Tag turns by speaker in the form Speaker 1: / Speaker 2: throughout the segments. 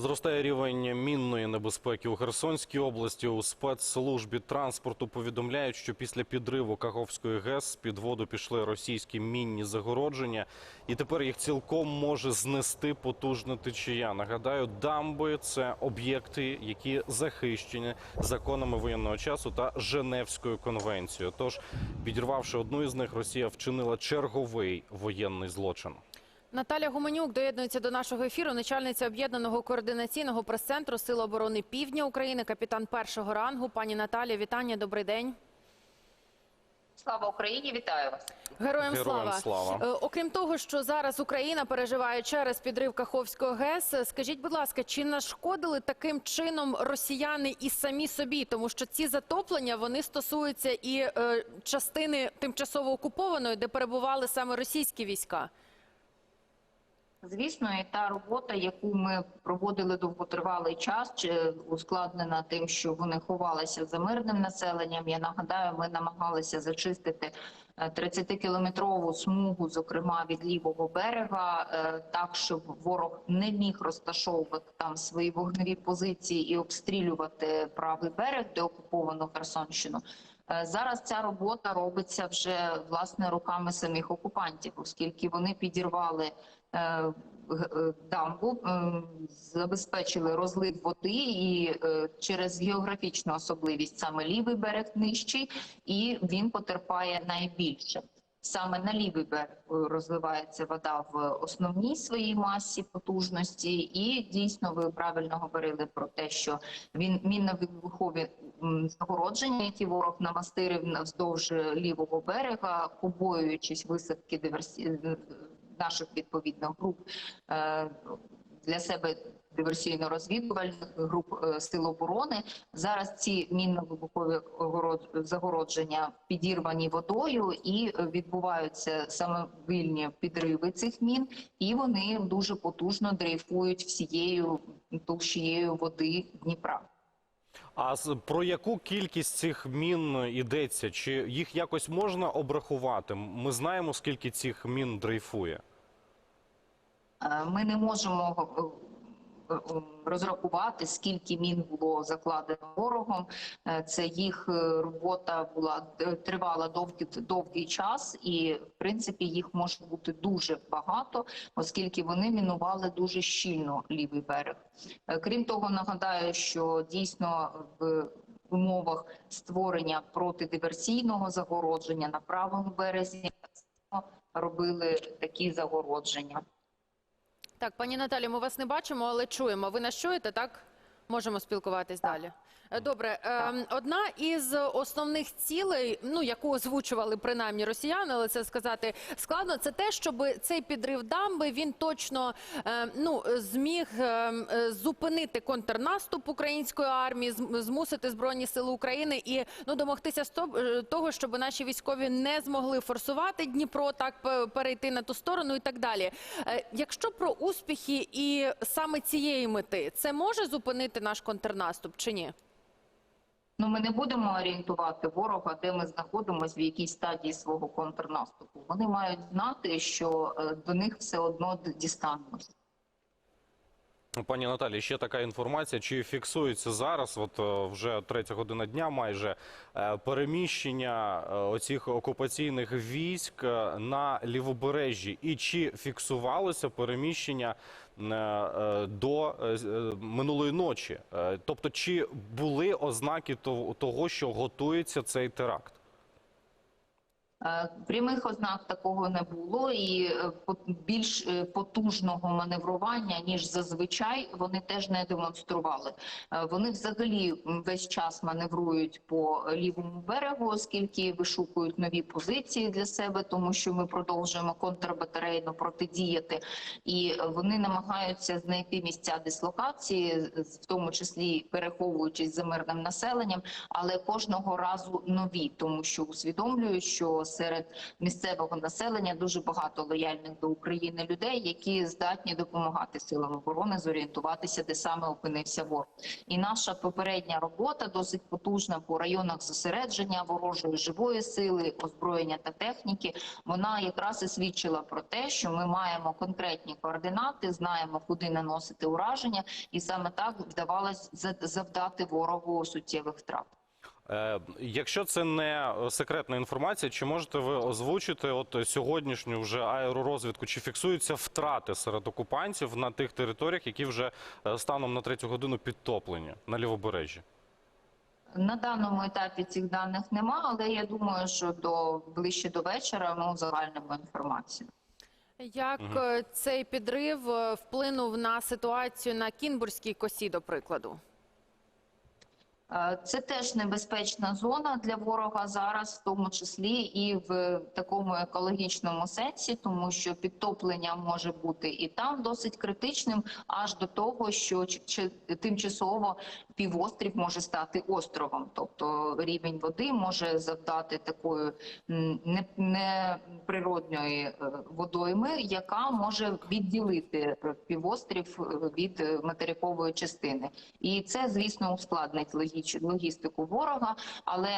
Speaker 1: Зростає рівень мінної небезпеки у Херсонській області. У спецслужбі транспорту повідомляють, що після підриву Каховської ГЕС під воду пішли російські мінні загородження, і тепер їх цілком може знести потужна течія. Нагадаю, дамби це об'єкти, які захищені законами воєнного часу та Женевською конвенцією. Тож, підірвавши одну із них, Росія вчинила черговий воєнний злочин.
Speaker 2: Наталя Гуменюк доєднується до нашого ефіру. Начальниця об'єднаного координаційного прес-центру Сил оборони Півдня України, капітан першого рангу. Пані Наталі, вітання. Добрий день.
Speaker 3: Слава Україні, вітаю вас.
Speaker 2: Героям,
Speaker 1: Героям
Speaker 2: слава.
Speaker 1: слава.
Speaker 2: Е, Окрім того, що зараз Україна переживає через підрив Каховського ГЕС, е, скажіть, будь ласка, чи нашкодили таким чином росіяни і самі собі? Тому що ці затоплення вони стосуються і е, частини тимчасово окупованої, де перебували саме російські війська.
Speaker 3: Звісно, і та робота, яку ми проводили довготривалий час, чи ускладнена тим, що вони ховалися за мирним населенням. Я нагадаю, ми намагалися зачистити 30-кілометрову смугу, зокрема від лівого берега, е, так щоб ворог не міг розташовувати там свої вогневі позиції і обстрілювати правий берег, де окуповано Херсонщину. Е, Зараз ця робота робиться вже власне руками самих окупантів, оскільки вони підірвали е, е, дамбу, е, забезпечили розлив води і е, через географічну особливість саме лівий берег нижчий, і він потерпає найбільше. Саме на лівий берег е, розливається вода в основній своїй масі потужності, і дійсно ви правильно говорили про те, що він мінно-вибухові загородження, які ворог намастирив вздовж лівого берега, побоюючись висадки диверсі... наших відповідних груп е, для себе диверсійно-розвідувальних груп е, сил оборони. Зараз ці мінно-вибухові загородження підірвані водою і відбуваються самовільні підриви цих мін, і вони дуже потужно дрейфують всією товщією води Дніпра.
Speaker 1: А про яку кількість цих мін йдеться? Чи їх якось можна обрахувати? Ми знаємо, скільки цих мін дрейфує.
Speaker 3: Е, Ми не можемо е, е, розрахувати, скільки мін було закладено ворогом. Це їх робота була тривала довгий, довгий час, і в принципі їх може бути дуже багато, оскільки вони мінували дуже щільно лівий берег. Крім того, нагадаю, що дійсно в умовах створення протидиверсійного загородження на правому березі робили такі загородження.
Speaker 2: Так, пані Наталі, ми вас не бачимо, але чуємо. Ви нас чуєте, так? Можемо спілкуватись далі. Е, Добре, ем, одна із основних цілей, ну яку озвучували принаймні росіяни, але це сказати складно, це те, щоб цей підрив дамби він точно е, ну зміг ем, зупинити контрнаступ української армії, змусити збройні сили України і ну домогтися е, того, щоб наші військові не змогли форсувати Дніпро, так перейти на ту сторону і так далі. Е, Якщо про успіхи і саме цієї мети, це може зупинити наш контрнаступ чи ні?
Speaker 3: Ну, ми не будемо орієнтувати ворога, де ми знаходимося, в якій стадії свого контрнаступу. Вони мають знати, що е, до них все одно дістанемося.
Speaker 1: Пані Наталі, ще така інформація. Чи фіксується зараз, от е, вже третя година дня, майже е, переміщення е, оцих окупаційних військ на лівобережжі? І чи фіксувалося переміщення до минулої ночі? Тобто, чи були ознаки того, що готується цей теракт?
Speaker 3: Е, Прямих ознак такого не було, і е, більш е, потужного маневрування ніж зазвичай вони теж не демонстрували. Вони взагалі весь час маневрують по лівому берегу, оскільки вишукують нові позиції для себе, тому що ми продовжуємо контрбатарейно протидіяти, і вони намагаються знайти місця дислокації, в тому числі переховуючись за мирним населенням, але кожного разу нові, тому що усвідомлюють, що серед місцевого населення дуже багато лояльних до України людей, які здатні допомагати силам оборони зорієнтуватися, де саме опинився ворог. І наша попередня робота досить потужна по районах зосередження ворожої живої сили, озброєння та техніки. Вона якраз і свідчила про те, що ми маємо конкретні координати, знаємо, куди наносити ураження, і саме так вдавалось за- завдати ворогу суттєвих втрат.
Speaker 1: Е, Якщо це не секретна інформація, чи можете ви озвучити от сьогоднішню вже аеророзвідку? Чи фіксуються втрати серед окупантів на тих територіях, які вже е, станом на третю годину підтоплені на лівобережжі?
Speaker 3: На даному етапі цих даних нема, але я думаю, що до ближче до вечора ми узагальнимо інформацію.
Speaker 2: Як е, цей підрив вплинув на ситуацію на Кінбурзькій косі, до прикладу?
Speaker 3: Е, Це теж небезпечна зона для ворога зараз, в тому числі і в такому екологічному сенсі, тому що підтоплення може бути і там досить критичним, аж до того, що тимчасово півострів може стати островом, тобто рівень води може завдати такої м, не- неприродної е, водойми, яка може відділити е, півострів е, від материкової частини. І це, звісно, ускладнить логістику ворога, але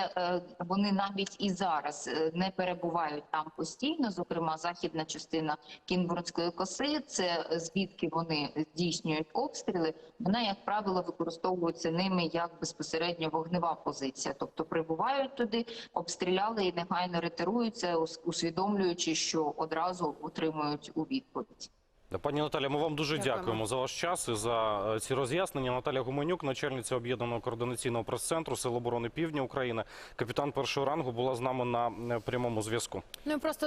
Speaker 3: вони навіть і зараз не перебувають там постійно. Зокрема, західна частина Кінбурнської коси, це звідки вони здійснюють обстріли. Вона, як правило, використовується ними як безпосередньо вогнева позиція, тобто прибувають туди, обстріляли і негайно ретируються, усвідомлюючи, що одразу отримують у відповідь.
Speaker 1: Пані Наталя, ми вам дуже
Speaker 2: Дякуємо.
Speaker 1: дякуємо за ваш час і за е, ці роз'яснення. Наталя Гуменюк, начальниця об'єднаного координаційного прес-центру Сил оборони Півдня України, капітан першого рангу, була з нами на е, прямому зв'язку.
Speaker 2: Ну просто